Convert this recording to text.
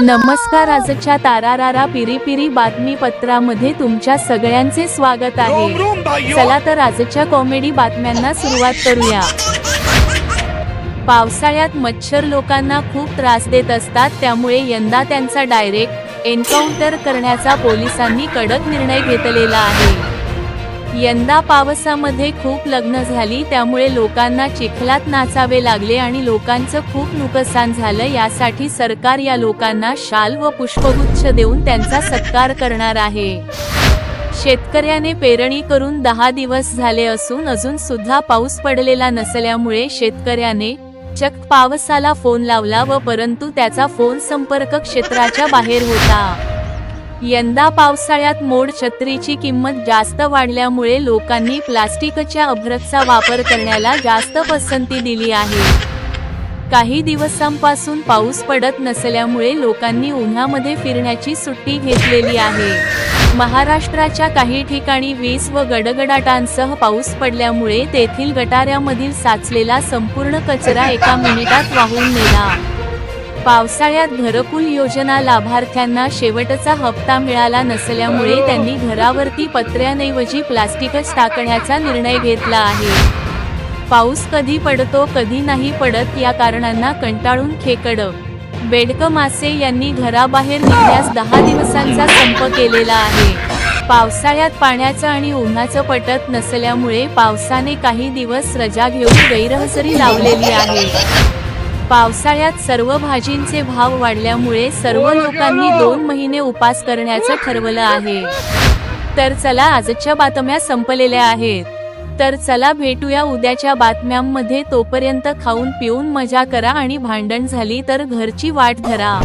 नमस्कार आजच्या तारारारा पिरी पिरी बातमीपत्रामध्ये तुमच्या सगळ्यांचे स्वागत आहे. चला तर आजच्या कॉमेडी बातम्यांना सुरुवात करूया. पावसाळ्यात मच्छर लोकांना खूप त्रास देत असतात त्यामुळे यंदा त्यांचा डायरेक्ट एन्काउंटर करण्याचा पोलिसांनी कडक निर्णय घेतलेला आहे. यंदा पावसामध्ये खूप लग्न झाली त्यामुळे लोकांना चिखलात नाचावे लागले आणि लोकांचं खूप नुकसान झालं. यासाठी सरकार या लोकांना शाल व पुष्पगुच्छ देऊन त्यांचा सत्कार करणार आहे. शेतकऱ्याने पेरणी करून दहा दिवस झाले असून अजून सुद्धा पाऊस पडलेला नसल्यामुळे शेतकऱ्याने चक पावसाला फोन लावला व परंतु त्याचा फोन संपर्क क्षेत्राच्या बाहेर होता. यंदा पावसाळ्यात मोड छत्रीची किंमत जास्त वाढल्यामुळे लोकांनी प्लास्टिकच्या अभ्रकचा वापर करण्याला जास्त पसंती दिली आहे. काही दिवसांपासून पाऊस पडत नसल्यामुळे लोकांनी उन्हामध्ये फिरण्याची सुट्टी घेतलेली आहे. महाराष्ट्राच्या काही ठिकाणी वीज व गडगडाटांसह पाऊस पडल्यामुळे तेथील गटाऱ्यामधील साचलेला संपूर्ण कचरा एका मिनिटात वाहून नेला. पावसाळ्यात घरकुल योजना लाभार्थ्यांना शेवटचा हप्ता मिळाला नसल्यामुळे त्यांनी घरावरती पत्र्याऐवजी प्लास्टिकच टाकण्याचा निर्णय घेतला आहे. पाऊस कधी पडतो कधी नाही पडत या कारणांना कंटाळून खेकड. बेडक मासे यांनी घराबाहेर निघण्यास दहा दिवसांचा संप केलेला आहे. पावसाळ्यात पाण्याचं आणि उन्हाचं पटत नसल्यामुळे पावसाने काही दिवस रजा घेऊन गैरहजरी लावलेली आहे. पावसाळ्यात सर्व भाजींचे भाव वाढल्यामुळे सर्व लोकांनी दोन महिने उपास करण्याचं ठरवलं आहे. तर चला आजच्या बातम्या संपलेल्या आहेत. तर चला भेटूया उद्याच्या बातम्यांमध्ये. तोपर्यंत खाऊन पिऊन मजा करा आणि भांडण झाली तर घरची वाट धरा.